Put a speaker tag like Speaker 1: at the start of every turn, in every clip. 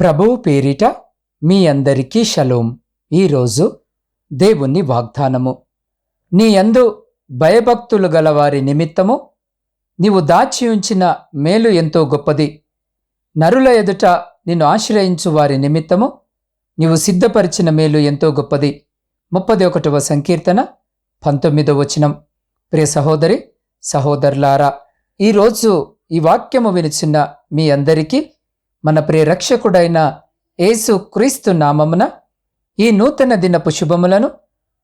Speaker 1: ప్రభువు పేరిట మీ అందరికీ షలోం. ఈరోజు దేవుని వాగ్దానము. నీ యందు భయభక్తులు గలవారి నిమిత్తము నీవు దాచి ఉంచిన మేలు ఎంతో గొప్పది. నరుల ఎదుట నిన్ను ఆశ్రయించు వారి నిమిత్తము నీవు సిద్ధపరిచిన మేలు ఎంతో గొప్పది. ముప్పది ఒకటవ సంకీర్తన పంతొమ్మిదవ వచనం. ప్రియ సహోదరి సహోదరులారా ఈరోజు ఈ వాక్యము వినిచిన మీ అందరికీ మన ప్రియరక్షకుడైన యేసు క్రీస్తు నామమున ఈ నూతన దినపు శుభములను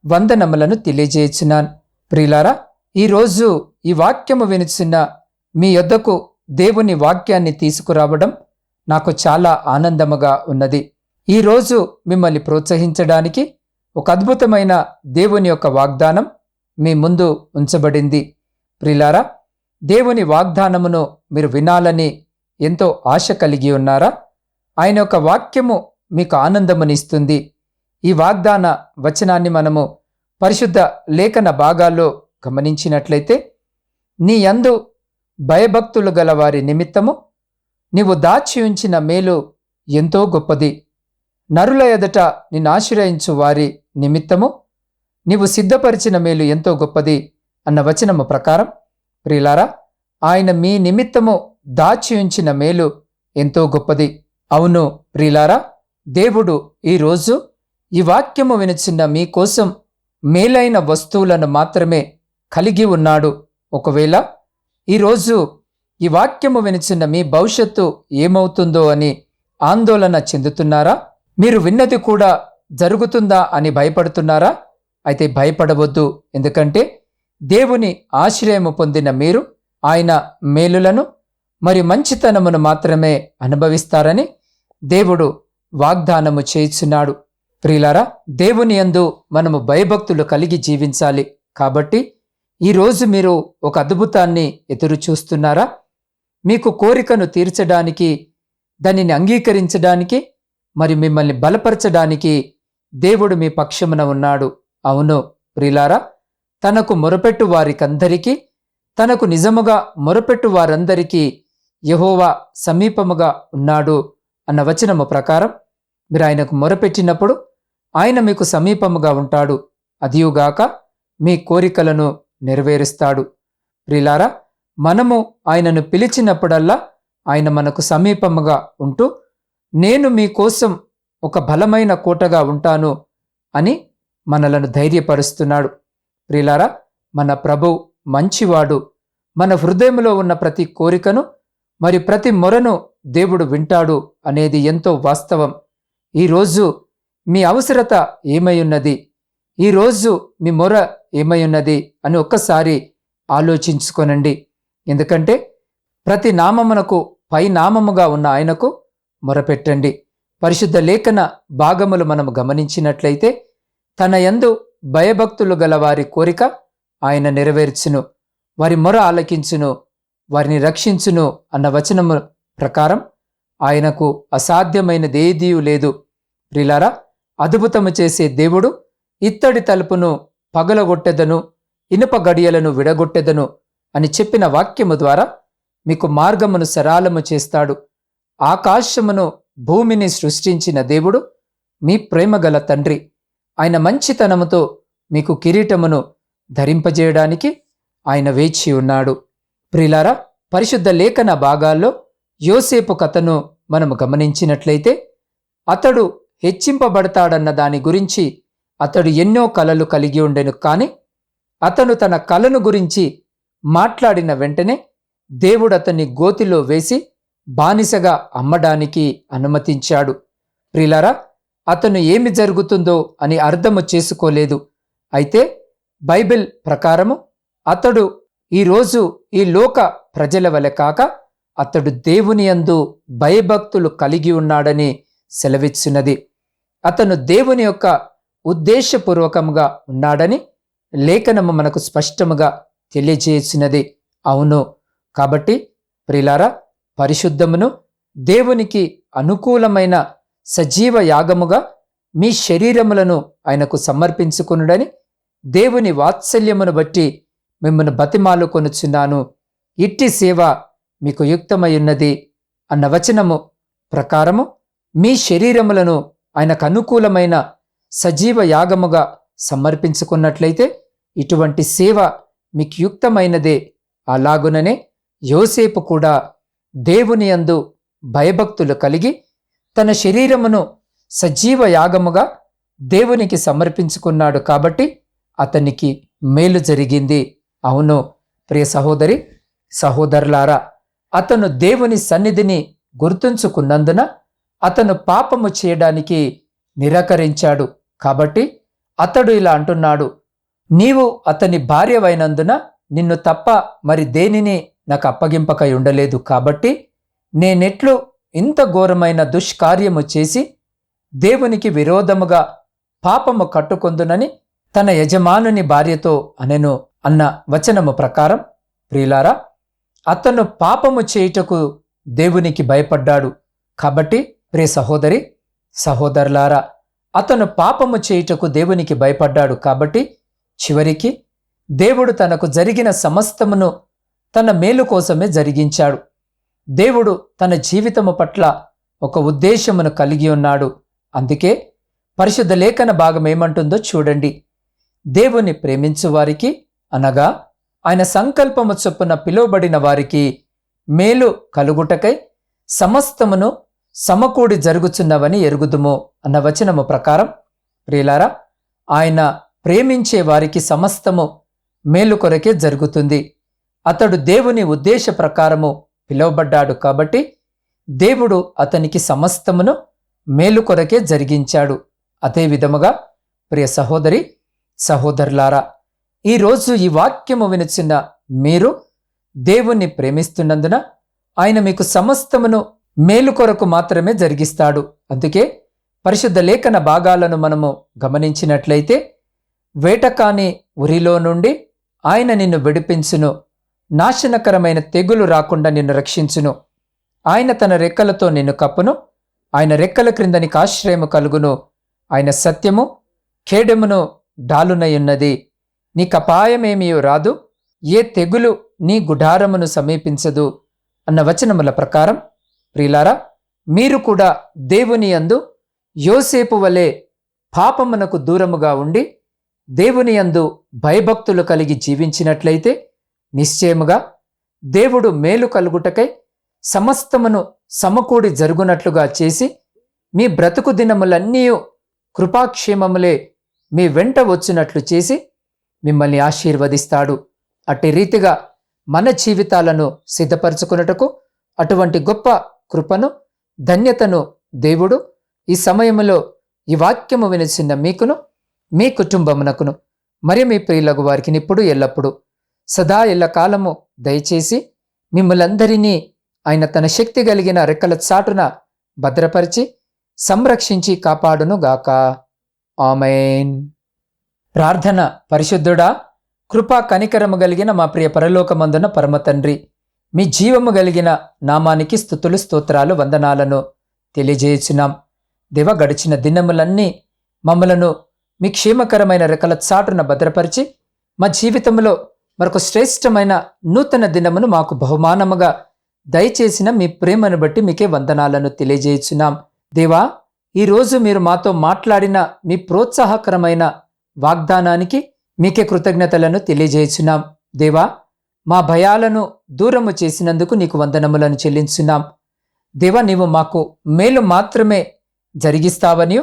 Speaker 1: వందనములను తెలియజేయుచున్నాను. ప్రియులారా ఈరోజు ఈ వాక్యము వినిచిన మీ యొద్దకు దేవుని వాక్యాన్ని తీసుకురావడం నాకు చాలా ఆనందముగా ఉన్నది. ఈరోజు మిమ్మల్ని ప్రోత్సహించడానికి ఒక అద్భుతమైన దేవుని యొక్క వాగ్దానం మీ ముందు ఉంచబడింది. ప్రిలారా దేవుని వాగ్దానమును మీరు వినాలని ఎంతో ఆశ కలిగి ఉన్నారా? ఆయన యొక్క వాక్యము మీకు ఆనందమునిస్తుంది. ఈ వాగ్దాన వచనాన్ని మనము పరిశుద్ధ లేఖన భాగాల్లో గమనించినట్లయితే నీ యందు భయభక్తులు గల వారి నిమిత్తము నీవు దాచి ఉంచిన మేలు ఎంతో గొప్పది. నరుల ఎదట నిన్ను ఆశ్రయించు వారి నిమిత్తము నీవు సిద్ధపరిచిన మేలు ఎంతో గొప్పది అన్న వచనము ప్రకారం ప్రియులారా ఆయన మీ నిమిత్తము దాచి ఉంచిన మేలు ఎంతో గొప్పది. అవును ప్రిలారా దేవుడు ఈరోజు ఈ వాక్యము వినిచిన మీకోసం మేలైన వస్తువులను మాత్రమే కలిగి ఉన్నాడు. ఒకవేళ ఈరోజు ఈ వాక్యము వినిచిన మీ భవిష్యత్తు ఏమవుతుందో అని ఆందోళన చెందుతున్నారా? మీరు విన్నది కూడా జరుగుతుందా అని భయపడుతున్నారా? అయితే భయపడవద్దు. ఎందుకంటే దేవుని ఆశ్రయము పొందిన మీరు ఆయన మేలులను మరి మంచితనమును మాత్రమే అనుభవిస్తారని దేవుడు వాగ్దానము చేయుచున్నాడు. ప్రియులారా దేవుని యందు మనము భయభక్తులు కలిగి జీవించాలి. కాబట్టి ఈరోజు మీరు ఒక అద్భుతాన్ని ఎదురు చూస్తున్నారా? మీకు కోరికను తీర్చడానికి దానిని అంగీకరించడానికి మరి మిమ్మల్ని బలపరచడానికి దేవుడు మీ పక్షమున ఉన్నాడు. అవును ప్రిలారా తనకు మొరపెట్టు వారికందరికీ తనకు నిజముగా మొరపెట్టు వారందరికీ యహోవా సమీపముగా ఉన్నాడు అన్న వచనము ప్రకారం మీరు ఆయనకు మొరపెట్టినప్పుడు ఆయన మీకు సమీపముగా ఉంటాడు. అదియుగాక మీ కోరికలను నెరవేరుస్తాడు. ప్రిలారా మనము ఆయనను పిలిచినప్పుడల్లా ఆయన మనకు సమీపముగా ఉంటూ నేను మీకోసం ఒక బలమైన కోటగా ఉంటాను అని మనలను ధైర్యపరుస్తున్నాడు. ప్రిలారా మన ప్రభు మంచివాడు. మన హృదయంలో ఉన్న ప్రతి కోరికను మరి ప్రతి మొరను దేవుడు వింటాడు అనేది ఎంతో వాస్తవం. ఈరోజు మీ అవసరత ఏమై ఉన్నది? ఈరోజు మీ మొర ఏమై ఉన్నది? అని ఒక్కసారి ఆలోచించుకోనండి. ఎందుకంటే ప్రతి నామమునకు పై నామముగా ఉన్న ఆయనకు మొరపెట్టండి పరిశుద్ధ లేఖన భాగములు మనము గమనించినట్లయితే తన యందు భయభక్తులు గల వారి కోరిక ఆయన నెరవేర్చును. వారి మొర ఆలకించును. వారిని రక్షించును అన్న వచనము ప్రకారం ఆయనకు అసాధ్యమైనదేదీ లేదు. ప్రిలారా అద్భుతము చేసే దేవుడు ఇత్తడి తలుపును పగలగొట్టెదను ఇనుప గడియలను విడగొట్టెదను అని చెప్పిన వాక్యము ద్వారా మీకు మార్గమును సరాలము చేస్తాడు. ఆకాశమును భూమిని సృష్టించిన దేవుడు మీ ప్రేమగల తండ్రి. ఆయన మంచితనముతో మీకు కిరీటమును ధరింపజేయడానికి ఆయన వేచి ఉన్నాడు. ప్రిలారా పరిశుద్ధ లేఖన భాగాల్లో యోసేపు కథను మనము గమనించినట్లయితే అతడు హెచ్చింపబడతాడన్న దాని గురించి అతడు ఎన్నో కలలు కలిగి ఉండెను కాని అతను తన కలను గురించి మాట్లాడిన వెంటనే దేవుడు అతన్ని గోతిలో వేసి బానిసగా అమ్మడానికి అనుమతించాడు. ప్రిలారా అతను ఏమి జరుగుతుందో అని అర్థము చేసుకోలేదు. అయితే బైబిల్ ప్రకారము అతడు ఈరోజు ఈ లోక ప్రజల వలె కాక అతడు దేవుని యందు భయభక్తులు కలిగి ఉన్నాడని సెలవిచ్చినది అతను దేవుని యొక్క ఉద్దేశపూర్వకంగా ఉన్నాడని లేఖనము మనకు స్పష్టముగా తెలియజేసినది. అవును. కాబట్టి ప్రిలారా పరిశుద్ధమును దేవునికి అనుకూలమైన సజీవ యాగముగా మీ శరీరములను ఆయనకు సమర్పించుకునుడని దేవుని వాత్సల్యమును బట్టి మిమ్మల్ని బతిమాలు కొనుచున్నాను. ఇట్టి సేవ మీకు యుక్తమై ఉన్నది అన్న వచనము ప్రకారము మీ శరీరములను ఆయనకు అనుకూలమైన సజీవ యాగముగా సమర్పించుకున్నట్లయితే ఇటువంటి సేవ మీకు యుక్తమైనదే. అలాగుననే యోసేపు కూడా దేవుని యందు భయభక్తులు కలిగి తన శరీరమును సజీవ యాగముగా దేవునికి సమర్పించుకున్నాడు కాబట్టి అతనికి మేలు జరిగింది. అవును ప్రియ సహోదరి సహోదరులారా అతను దేవుని సన్నిధిని గుర్తుంచుకున్నందున అతను పాపము చేయడానికి నిరాకరించాడు. కాబట్టి అతడు ఇలా అంటున్నాడు నీవు అతని భార్యవైనందున నిన్ను తప్ప మరి దేనిని నాకు అప్పగింపకై ఉండలేదు. కాబట్టి నేనెట్లు ఇంత ఘోరమైన దుష్కార్యము చేసి దేవునికి విరోధముగా పాపము కట్టుకొందునని తన యజమానుని భార్యతో అనెను. అన్న వచనము ప్రకారం ప్రియులారా అతను పాపము చేయుటకు దేవునికి భయపడ్డాడు. కాబట్టి ప్రియ సహోదరి సహోదరులారా అతను పాపము చేయుటకు దేవునికి భయపడ్డాడు. కాబట్టి చివరికి దేవుడు తనకు జరిగిన సమస్తమును తన మేలు కోసమే జరిగించాడు. దేవుడు తన జీవితము పట్ల ఒక ఉద్దేశమును కలిగి ఉన్నాడు. అందుకే పరిశుద్ధ లేఖన భాగం ఏమంటుందో చూడండి. దేవుని ప్రేమించు వారికి అనగా ఆయన సంకల్పము చొప్పున పిలువబడిన వారికి మేలు కలుగుటకై సమస్తమును సమకూడి జరుగుచున్నవని ఎరుగుదుము అన్న వచనము ప్రకారం ప్రియులారా ఆయన ప్రేమించే వారికి సమస్తము మేలు కొరకే జరుగుతుంది. అతడు దేవుని ఉద్దేశ ప్రకారము పిలువబడ్డాడు కాబట్టి దేవుడు అతనికి సమస్తమును మేలు కొరకే జరిగించాడు. అదే విధముగా ప్రియ సహోదరి సహోదరులారా ఈరోజు ఈ వాక్యము వినిచిన మీరు దేవుణ్ణి ప్రేమిస్తున్నందున ఆయన మీకు సమస్తమును మేలు కొరకు మాత్రమే జరిగిస్తాడు. అందుకే పరిశుద్ధ లేఖన భాగాలను మనము గమనించినట్లయితే వేటకాని ఉరిలో నుండి ఆయన నిన్ను విడిపించును. నాశనకరమైన తెగులు రాకుండా నిన్ను రక్షించును. ఆయన తన రెక్కలతో నిన్ను కప్పును. ఆయన రెక్కల క్రింద నీకు ఆశ్రయము కలుగును. ఆయన సత్యము ఖేడమును డాలునయున్నది. నీకపాయమేమీ రాదు ఏ తెగులు నీ గుడారమును సమీపించదు అన్న వచనముల ప్రకారం ప్రియులారా మీరు కూడా దేవుని యందు యోసేపు వలె పాపమునకు దూరముగా ఉండి దేవుని యందు భయభక్తులు కలిగి జీవించినట్లయితే నిశ్చయముగా దేవుడు మేలు కలుగుటకై సమస్తమును సమకూడి జరుగునట్లుగా చేసి మీ బ్రతుకు దినములన్నీ కృపాక్షేమములే మీ వెంట వచ్చినట్లు చేసి మిమ్మల్ని ఆశీర్వదిస్తాడు. అట్టి రీతిగా మన జీవితాలను సిద్ధపరచుకున్నటకు అటువంటి గొప్ప కృపను ధన్యతను దేవుడు ఈ సమయంలో ఈ వాక్యము వినిచిన మీకును మీ కుటుంబమునకును మరి మీ ప్రియులకు వారికి ఇప్పుడు ఎల్లప్పుడూ సదా ఎల్లకాలము దయచేసి మిమ్మలందరినీ ఆయన తన శక్తి కలిగిన రెక్కల చాటున భద్రపరిచి సంరక్షించి కాపాడును గాక ఆమెన్. ప్రార్థన పరిశుద్ధుడా కృపా కనికరము కలిగిన మా ప్రియ పరలోకమందున పరమ తండ్రి మీ జీవము కలిగిన నామానికి స్థుతులు స్తోత్రాలు వందనాలను తెలియజేయుచున్నాం. దివ గడిచిన దినములన్నీ మమ్మలను మీ క్షేమకరమైన రెక్కల చాటున భద్రపరిచి మా జీవితంలో మరొక శ్రేష్టమైన నూతన దినమును మాకు బహుమానముగా దయచేసిన మీ ప్రేమను బట్టి మీకే వందనాలను తెలియజేయుచున్నాం. దేవా ఈరోజు మీరు మాతో మాట్లాడిన మీ ప్రోత్సాహకరమైన వాగ్దానానికి మీకే కృతజ్ఞతలను తెలియజేయుచున్నాం దేవా మా భయాలను దూరము చేసినందుకు నీకు వందనములను చెల్లించున్నాం. దేవా నీవు మాకు మేలు మాత్రమే జరిగిస్తావని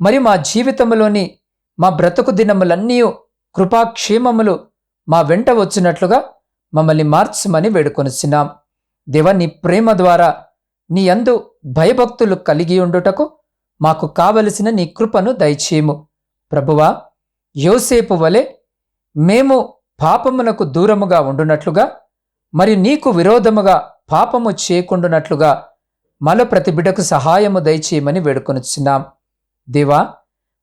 Speaker 1: మరియు మా జీవితంలోని మా బ్రతుకు దినములన్నీ కృపాక్షేమములు మా వెంట వచ్చినట్లుగా మమ్మల్ని మార్చమని వేడుకొనిచున్నాం. దేవ నీ ప్రేమ ద్వారా నీ అందు భయభక్తులు కలిగి ఉండుటకు మాకు కావలసిన నీ కృపను దయచేయము. ప్రభువా యోసేపు వలె మేము పాపమునకు దూరముగా ఉండునట్లుగా మరి నీకు విరోధముగా పాపము చేయకుండునట్లుగా మల ప్రతి బిడకు సహాయము దయచేయమని వేడుకొనిచున్నాం. దేవా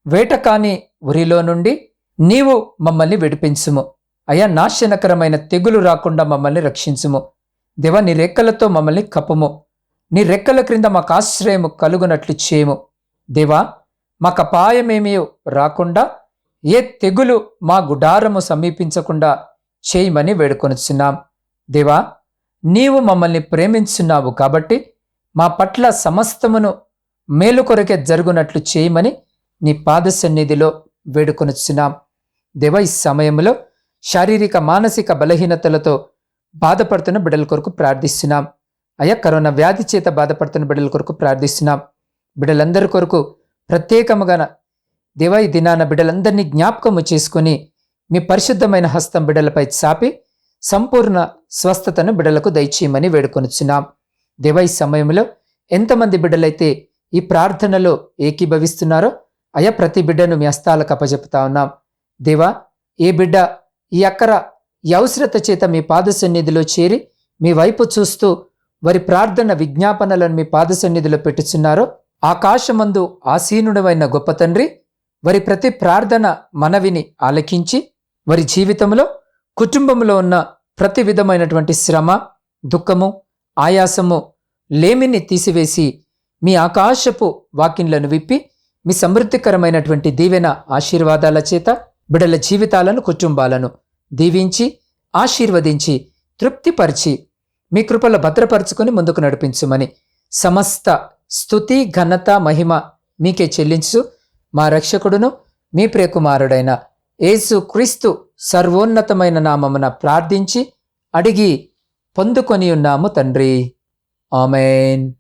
Speaker 1: వేటకాని ఉరిలో నుండి నీవు మమ్మల్ని విడిపించుము. అయా నాశనకరమైన తెగులు రాకుండా మమ్మల్ని రక్షించుము. దేవ నీ రెక్కలతో మమ్మల్ని కప్పుము. నీ రెక్కల క్రింద మాకు ఆశ్రయము కలుగునట్లు చేయము. దేవా మాకు అపాయమేమీ రాకుండా ఏ తెగులు మా గుడారము సమీపించకుండా చేయమని వేడుకొనిచున్నాం. దేవా నీవు మమ్మల్ని ప్రేమించున్నావు కాబట్టి మా పట్ల సమస్తమును మేలు కొరకే జరుగునట్లు చేయమని నీ పాద సన్నిధిలో వేడుకొనుచున్నాం. దేవ ఈ సమయంలో శారీరక మానసిక బలహీనతలతో బాధపడుతున్న బిడ్డల కొరకు ప్రార్థిస్తున్నాం. అయ్యా కరోనా వ్యాధి చేత బాధపడుతున్న బిడ్డల కొరకు ప్రార్థిస్తున్నాం. బిడ్డలందరి కొరకు ప్రత్యేకముగా దివాయి ఈ దినాన బిడ్డలందరినీ జ్ఞాపకము చేసుకొని మీ పరిశుద్ధమైన హస్తం బిడ్డలపై చాపి సంపూర్ణ స్వస్థతను బిడ్డలకు దయచేయమని వేడుకొనుచున్నాం. దేవ ఈ సమయంలో ఎంతమంది బిడ్డలైతే ఈ ప్రార్థనలో ఏకీభవిస్తున్నారో అయా ప్రతి బిడ్డను మీ హస్తాలకు అప్పజెపుతా ఉన్నాం. దేవా ఏ బిడ్డ ఈ అక్కర ఈ అవసరత చేత మీ పాద సన్నిధిలో చేరి మీ వైపు చూస్తూ వారి ప్రార్థన విజ్ఞాపనలను మీ పాద సన్నిధిలో పెట్టుచున్నారో ఆకాశమందు ఆసీనుడమైన గొప్ప తండ్రి వారి ప్రతి ప్రార్థన మనవిని ఆలకించి వారి జీవితంలో కుటుంబంలో ఉన్న ప్రతి విధమైనటువంటి శ్రమ దుఃఖము ఆయాసము లేమిని తీసివేసి మీ ఆకాశపు వాకిన్లను విప్పి మీ సమృద్ధికరమైనటువంటి దీవెన ఆశీర్వాదాల చేత బిడల జీవితాలను కుటుంబాలను దీవించి ఆశీర్వదించి తృప్తిపరిచి మీ కృపల భద్రపరుచుకొని ముందుకు నడిపించుమని సమస్త స్థుతి ఘనత మహిమ మీకే చెల్లించు. మా రక్షకుడును మీ ప్రియకుమారుడైన యేసు క్రీస్తు సర్వోన్నతమైన నామమున ప్రార్థించి అడిగి పొందుకొని ఉన్నాము తండ్రి. ఆమెన్.